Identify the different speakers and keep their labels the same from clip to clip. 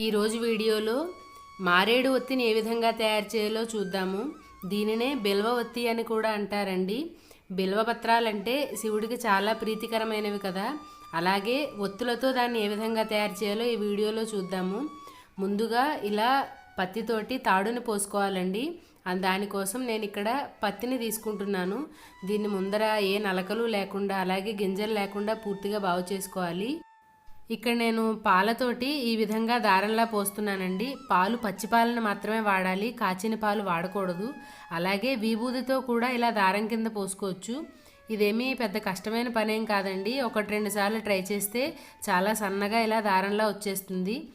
Speaker 1: ఈరోజు వీడియోలో మారేడు ఒత్తిని ఏ విధంగా తయారు చేయాలో చూద్దాము. దీనినే బిల్వ ఒత్తి అని కూడా అంటారండి. బిల్వపత్రాలంటే శివుడికి చాలా ప్రీతికరమైనవి కదా. అలాగే ఒత్తులతో దాన్ని ఏ విధంగా తయారు చేయాలో ఈ వీడియోలో చూద్దాము. ముందుగా ఇలా పత్తితోటి తాడుని పోసుకోవాలండి. దానికోసం నేను ఇక్కడ పత్తిని తీసుకుంటున్నాను. దీన్ని ముందర ఏ నలకలు లేకుండా అలాగే గింజలు లేకుండా పూర్తిగా బాగు చేసుకోవాలి. ఇక్కడ నేను పాలతోటి ఈ విధంగా దారంలా పోస్తున్నానండి. పాలు పచ్చి పాలను మాత్రమే వాడాలి. కాచిన పాలు వాడకూడదు. అలాగే విభూదితో కూడా ఇలా దారం కింద పోసుకోవచ్చు. ఇదేమీ పెద్ద కష్టమైన పనేం కాదండి. ఒకటి రెండు సార్లు ట్రై చేస్తే చాలా సన్నగా ఇలా దారంలా వచ్చేస్తుంది.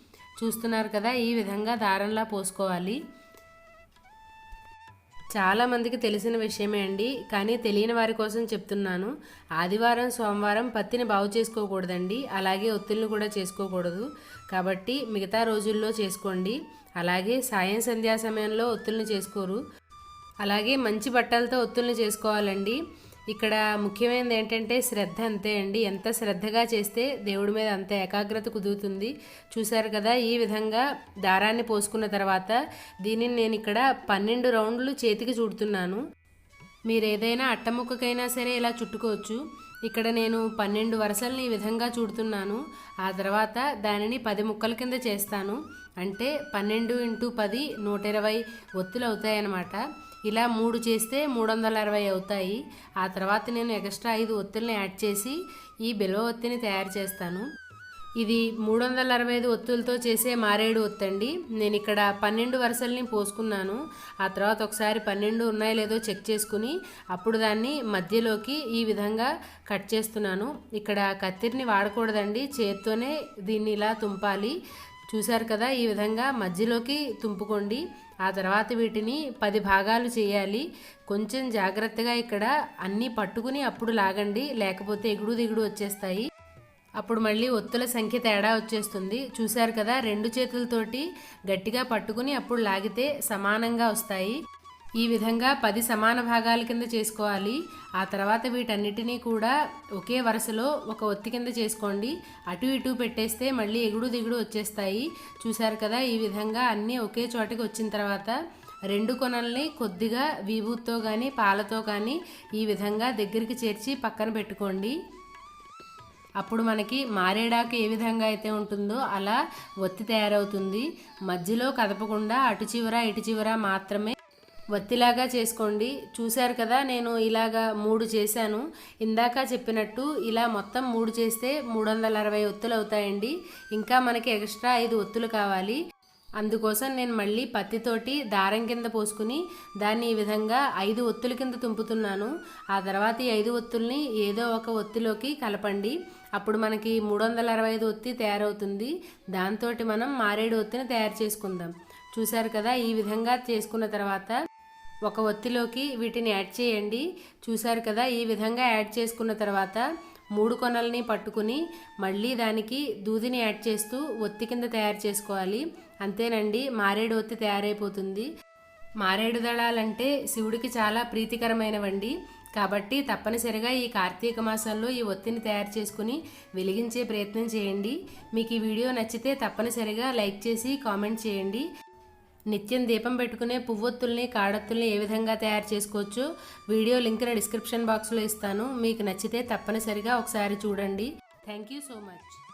Speaker 1: చూస్తున్నారు కదా ఈ విధంగా దారంలా పోసుకోవాలి. చాలా మందికి తెలిసిన విషయమే అండి. కానీ తెలియని వారి కోసం చెప్తున్నాను. ఆదివారం సోమవారం పత్తిని బాగు చేసుకోకూడదండి. అలాగే ఒత్తిళ్ళు కూడా చేసుకోకూడదు. కాబట్టి మిగతా రోజుల్లో చేసుకోండి. అలాగే సాయం సంధ్యా సమయంలో ఒత్తుల్ని చేసుకోరు. అలాగే మంచి బట్టలతో ఒత్తుల్ని చేసుకోవాలండి. ఇక్కడ ముఖ్యమైనది ఏంటంటే శ్రద్ధ అంతే అండి. ఎంత శ్రద్ధగా చేస్తే దేవుడి మీద అంత ఏకాగ్రత కుదురుతుంది. చూశారు కదా ఈ విధంగా దారాన్ని పోసుకున్న తర్వాత దీనిని నేను ఇక్కడ పన్నెండు రౌండ్లు చేతికి చుడుతున్నాను. మీరు ఏదైనా అట్టముక్కకైనా సరే ఇలా చుట్టుకోవచ్చు. ఇక్కడ నేను పన్నెండు వరుసల్ని ఈ విధంగా చూడుతున్నాను. ఆ తర్వాత దానిని పది ముక్కల కింద చేస్తాను. అంటే పన్నెండు ఇంటూ పది నూట ఇరవై ఒత్తులు అవుతాయన్నమాట. ఇలా మూడు చేస్తే మూడు వందల అరవై అవుతాయి. ఆ తర్వాత నేను ఎక్స్ట్రా ఐదు ఒత్తుల్ని యాడ్ చేసి ఈ బిల్వ ఒత్తిని తయారు చేస్తాను. ఇది మూడు వందల అరవై ఐదు ఒత్తులతో చేసే మారేడు ఒత్తండి. నేను ఇక్కడ పన్నెండు వరుసల్ని పోసుకున్నాను. ఆ తర్వాత ఒకసారి పన్నెండు ఉన్నాయో లేదో చెక్ చేసుకుని అప్పుడు దాన్ని మధ్యలోకి ఈ విధంగా కట్ చేస్తున్నాను. ఇక్కడ కత్తిరిని వాడకూడదండి. చేత్తోనే దీన్ని ఇలా తుంపాలి. చూశారు కదా? ఈ విధంగా మధ్యలోకి తుంపుకోండి. ఆ తర్వాత వీటిని పది భాగాలు చేయాలి. కొంచెం జాగ్రత్తగా ఇక్కడ అన్నీ పట్టుకుని అప్పుడు లాగండి. లేకపోతే ఎగుడు దిగుడు వచ్చేస్తాయి. అప్పుడు మళ్ళీ ఒత్తుల సంఖ్య తేడా వచ్చేస్తుంది. చూశారు కదా రెండు చేతులతోటి గట్టిగా పట్టుకుని అప్పుడు లాగితే సమానంగా వస్తాయి. ఈ విధంగా పది సమాన భాగాల కింద చేసుకోవాలి. ఆ తర్వాత వీటన్నిటినీ కూడా ఒకే వరుసలో ఒక ఒత్తి కింద చేసుకోండి. అటు ఇటు పెట్టేస్తే మళ్ళీ ఎగుడు దిగుడు వచ్చేస్తాయి. చూశారు కదా ఈ విధంగా అన్నీ ఒకే చోటకి వచ్చిన తర్వాత రెండు కొనల్ని కొద్దిగా వీభూతో కానీ పాలతో కానీ ఈ విధంగా దగ్గరికి చేర్చి పక్కన పెట్టుకోండి. అప్పుడు మనకి మారేడాకు ఏ విధంగా అయితే ఉంటుందో అలా ఒత్తి తయారవుతుంది. మధ్యలో కదపకుండా అటు చివర ఇటు చివర మాత్రమే వత్తిలాగా చేసుకోండి. చూశారు కదా నేను ఇలాగా మూడు చేశాను. ఇందాక చెప్పినట్టు ఇలా మొత్తం మూడు చేస్తే మూడు వందల అరవై ఒత్తులు అవుతాయండి. ఇంకా మనకి ఎక్స్ట్రా ఐదు ఒత్తులు కావాలి. అందుకోసం నేను మళ్ళీ పత్తితోటి దారం కింద పోసుకుని దాన్ని ఈ విధంగా ఐదు ఒత్తుల కింద తుంపుతున్నాను. ఆ తర్వాత ఈ ఐదు ఒత్తుల్ని ఏదో ఒక ఒత్తిలోకి కలపండి. అప్పుడు మనకి మూడు వందల అరవై ఐదు ఒత్తి తయారవుతుంది. దాంతో మనం మారేడు ఒత్తిని తయారు చేసుకుందాం. చూశారు కదా ఈ విధంగా చేసుకున్న తర్వాత ఒక ఒత్తిలోకి వీటిని యాడ్ చేయండి. చూశారు కదా ఈ విధంగా యాడ్ చేసుకున్న తర్వాత మూడు కొనల్ని పట్టుకుని మళ్ళీ దానికి దూదిని యాడ్ చేస్తూ ఒత్తి కింద తయారు చేసుకోవాలి. అంతేనండి మారేడు ఒత్తి తయారైపోతుంది. మారేడు దళాలంటే శివుడికి చాలా ప్రీతికరమైనవండి. కాబట్టి తప్పనిసరిగా ఈ కార్తీక మాసంలో ఈ ఒత్తిని తయారు చేసుకుని వెలిగించే ప్రయత్నం చేయండి. మీకు ఈ వీడియో నచ్చితే తప్పనిసరిగా లైక్ చేసి కామెంట్ చేయండి. నిత్యం దీపం పెట్టుకునే పువ్వొత్తుల్ని కాడత్తుల్ని ఏ విధంగా తయారు చేసుకోవచ్చు వీడియో లింక్ డిస్క్రిప్షన్ బాక్స్లో ఇస్తాను. మీకు నచ్చితే తప్పనిసరిగా ఒకసారి చూడండి. Thank you so much.